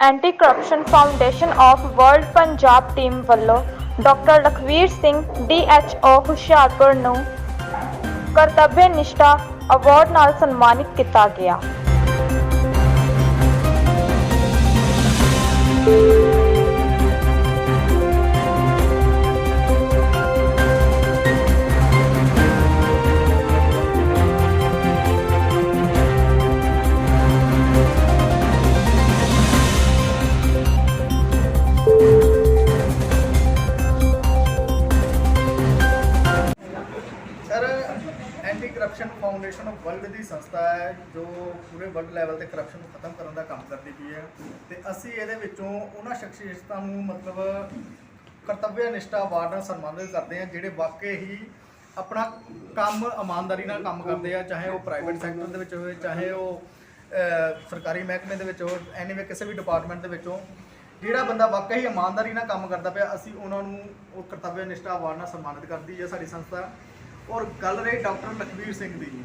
Anti corruption foundation of world Punjab team ਵੱਲੋਂ doctor Lakhvir Singh DHO Hoshiarpur ਨੂੰ Kartavya Nishtha award ਨਾਲ ਸਨਮਾਨਿਤ ਕੀਤਾ ਗਿਆ। Anti corruption foundation of world ਦੀ ਸੰਸਥਾ ਹੈ, ਜੋ ਪੂਰੇ ਵਰਲਡ ਲੈਵਲ ਤੇ ਕਰਪਸ਼ਨ ਨੂੰ ਖਤਮ ਕਰਨ ਦਾ ਕੰਮ ਕਰਦੀ ਪਈ ਹੈ। ਤੇ ਅਸੀਂ ਇਹਦੇ ਵਿੱਚੋਂ ਉਹਨਾਂ ਸ਼ਖਸੀਅਤਾਂ ਨੂੰ ਮਤਲਬ ਕਰਤੱਵਯ ਨਿਸ਼ਠਾ ਅਵਾਰਡ ਨਾਲ ਸਨਮਾਨਿਤ ਕਰਦੇ ਹਾਂ, ਜਿਹੜੇ ਵਾਕਈ ਹੀ ਆਪਣਾ ਕੰਮ ਇਮਾਨਦਾਰੀ ਨਾਲ ਕੰਮ ਕਰਦੇ ਆ, ਚਾਹੇ ਉਹ ਪ੍ਰਾਈਵੇਟ ਸੈਕਟਰ ਦੇ ਵਿੱਚ ਹੋਵੇ, ਚਾਹੇ ਉਹ ਸਰਕਾਰੀ ਮਹਿਕਮੇ ਦੇ ਵਿੱਚ ਹੋਵੇ ਐਨੀਵੇ ਕਿਸੇ ਵੀ ਡਿਪਾਰਟਮੈਂਟ ਦੇ ਵਿੱਚੋਂ। ਜਿਹੜਾ ਬੰਦਾ ਵਾਕਈ ਇਮਾਨਦਾਰੀ ਨਾਲ ਕੰਮ ਕਰਦਾ ਪਿਆ, ਅਸੀਂ ਉਹਨਾਂ ਨੂੰ ਉਹ ਕਰਤੱਵਯ ਨਿਸ਼ਠਾ ਅਵਾਰਡ ਨਾਲ ਸਨਮਾਨਿਤ ਕਰਦੀ ਹੈ ਸਾਡੀ ਸੰਸਥਾ। ਔਰ ਗੱਲ ਰਹੀ ਡਾਕਟਰ ਲਖਵੀਰ ਸਿੰਘ ਦੀ। ਜੀ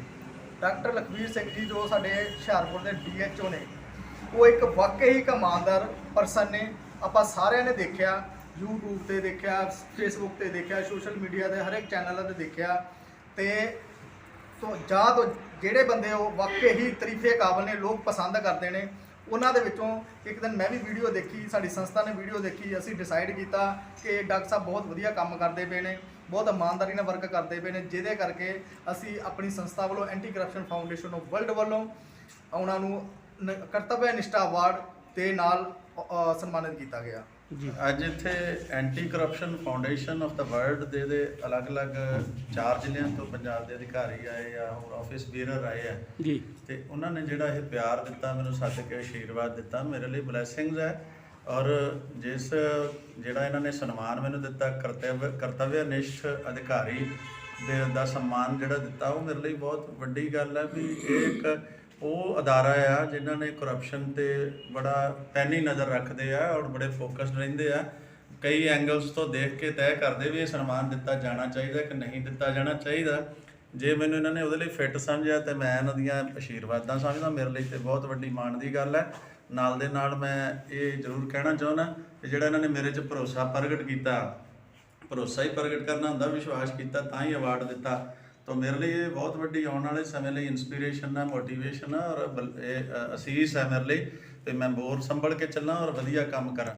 ਡਾਕਟਰ ਲਖਵੀਰ ਸਿੰਘ ਜੀ ਜੋ ਸਾਡੇ ਹੁਸ਼ਿਆਰਪੁਰ ਦੇ ਡੀਐਚਓ ਨੇ, ਉਹ ਇੱਕ ਵਾਕਈ ਇੱਕ ਇਮਾਨਦਾਰ ਪਰਸਨ ਨੇ। ਆਪਾਂ ਸਾਰਿਆਂ ਨੇ ਦੇਖਿਆ, YouTube ਤੇ ਦੇਖਿਆ, Facebook ਤੇ ਦੇਖਿਆ ਸੋਸ਼ਲ ਮੀਡੀਆ ਦੇ ਹਰ ਇੱਕ ਚੈਨਲ ਤੇ ਦੇਖਿਆ। ਤੇ ਤੋਂ ਜਾਂ ਤੋਂ ਜਿਹੜੇ ਬੰਦੇ ਉਹ ਵਾਕਈ ਹੀ ਤਰੀਫੇ ਕਾਬਲ ਨੇ, ਲੋਕ ਪਸੰਦ ਕਰਦੇ ਨੇ, ਉਹਨਾਂ ਦੇ ਵਿੱਚੋਂ ਇੱਕ ਦਿਨ ਮੈਂ ਵੀ ਵੀਡੀਓ ਦੇਖੀ, ਸਾਡੀ ਸੰਸਥਾ ਨੇ ਵੀਡੀਓ ਦੇਖੀ, ਅਸੀਂ ਡਿਸਾਈਡ ਕੀਤਾ ਕਿ ਡਾਕਟਰ ਸਾਹਿਬ ਬਹੁਤ ਵਧੀਆ ਕੰਮ ਕਰਦੇ ਪਏ ਨੇ। ਬਹੁਤ ਇਮਾਨਦਾਰੀ ਨਾਲ ਵਰਕ ਕਰਦੇ ਪਏ ਨੇ ਜਿਹਦੇ ਕਰਕੇ ਅਸੀਂ ਆਪਣੀ ਸੰਸਥਾ ਵੱਲੋਂ anti corruption foundation of world ਵੱਲੋਂ ਉਹਨਾਂ ਨੂੰ ਕਰਤੱਵਯ ਨਿਸ਼ਠਾ ਅਵਾਰਡ ਦੇ ਨਾਲ ਸਨਮਾਨਿਤ ਕੀਤਾ ਗਿਆ। ਅੱਜ ਇੱਥੇ ਐਂਟੀ ਕਰਪਸ਼ਨ ਫਾਊਂਡੇਸ਼ਨ ਆਫ ਦਾ ਵਰਲਡ ਦੇ ਦੇ ਅਲੱਗ-ਅਲੱਗ ਚਾਰ ਜ਼ਿਲ੍ਹਿਆਂ ਤੋਂ ਪੰਜਾਬ ਦੇ ਅਧਿਕਾਰੀ ਆਏ ਆ ਹੋਰ ਆਫਿਸ ਬੀਰਰ ਆਏ ਆ। ਜੀ। ਤੇ ਉਹਨਾਂ ਨੇ ਜਿਹੜਾ ਇਹ ਪਿਆਰ ਦਿੱਤਾ ਮੈਨੂੰ ਸੱਦ ਕੇ ਆਸ਼ੀਰਵਾਦ ਦਿੱਤਾ ਮੇਰੇ ਲਈ ਬਲੇਸਿੰਗਸ ਹੈ। ਔਰ ਜਿਸ ਜਿਹੜਾ ਇਹਨਾਂ ਨੇ ਸਨਮਾਨ ਮੈਨੂੰ ਦਿੱਤਾ, ਕਰਤਵ, ਕਰਤਵਯ ਨਿਸ਼ਠ ਅਧਿਕਾਰੀ ਦੇ ਦਾ ਸਨਮਾਨ ਜਿਹੜਾ ਦਿੱਤਾ, ਉਹ ਮੇਰੇ ਲਈ ਬਹੁਤ ਵੱਡੀ ਗੱਲ ਹੈ ਵੀ ਇਹ ਇੱਕ ਉਹ ਅਦਾਰਾ ਆ ਜਿਨ੍ਹਾਂ ਨੇ ਕਰਪਸ਼ਨ ਤੇ ਬੜਾ ਪੈਨੀ ਨਜ਼ਰ ਰੱਖਦੇ ਆ ਔਰ ਬੜੇ ਫੋਕਸਡ ਰਹਿੰਦੇ ਆ। ਕਈ ਐਂਗਲਸ ਤੋਂ ਦੇਖ ਕੇ ਤੈਅ ਕਰਦੇ ਵੀ ਇਹ ਸਨਮਾਨ ਦਿੱਤਾ ਜਾਣਾ ਚਾਹੀਦਾ ਕਿ ਨਹੀਂ ਦਿੱਤਾ ਜਾਣਾ ਚਾਹੀਦਾ। ਜੇ ਮੈਨੂੰ ਇਹਨਾਂ ਨੇ ਉਹਦੇ ਲਈ ਫਿੱਟ ਸਮਝਿਆ ਤੇ ਮੈਂ ਇਹਨਾਂ ਦੀਆਂ ਆਸ਼ੀਰਵਾਦਾਂ ਸਮਝਦਾ, ਮੇਰੇ ਲਈ ਤੇ ਬਹੁਤ ਵੱਡੀ ਮਾਣ ਦੀ ਗੱਲ ਹੈ। ਨਾਲ ਦੇ ਨਾਲ ਮੈਂ ਇਹ ਜ਼ਰੂਰ ਕਹਿਣਾ ਚਾਹੁੰਦਾ ਕਿ ਜਿਹੜਾ ਇਹਨਾਂ ਨੇ ਮੇਰੇ 'ਚ ਭਰੋਸਾ ਪ੍ਰਗਟ ਕੀਤਾ, ਭਰੋਸਾ ਹੀ ਪ੍ਰਗਟ ਕਰਨਾ ਹੁੰਦਾ, ਵਿਸ਼ਵਾਸ ਕੀਤਾ, ਤਾਂ ਹੀ ਅਵਾਰਡ ਦਿੱਤਾ। ਤਾਂ ਮੇਰੇ ਲਈ ਇਹ ਬਹੁਤ ਵੱਡੀ ਆਉਣ ਵਾਲੇ ਸਮੇਂ ਲਈ ਇਨਸਪੀਰੇਸ਼ਨ ਹੈ ਮੋਟੀਵੇਸ਼ਨ ਹੈ ਔਰ ਇਹ ਅਸੀਸ ਹੈ ਮੇਰੇ ਲਈ ਤੇ ਮੈਂ ਬੋਰ ਸੰਭਲ ਕੇ ਚੱਲਾਂ ਔਰ ਵਧੀਆ ਕੰਮ ਕਰਾਂ।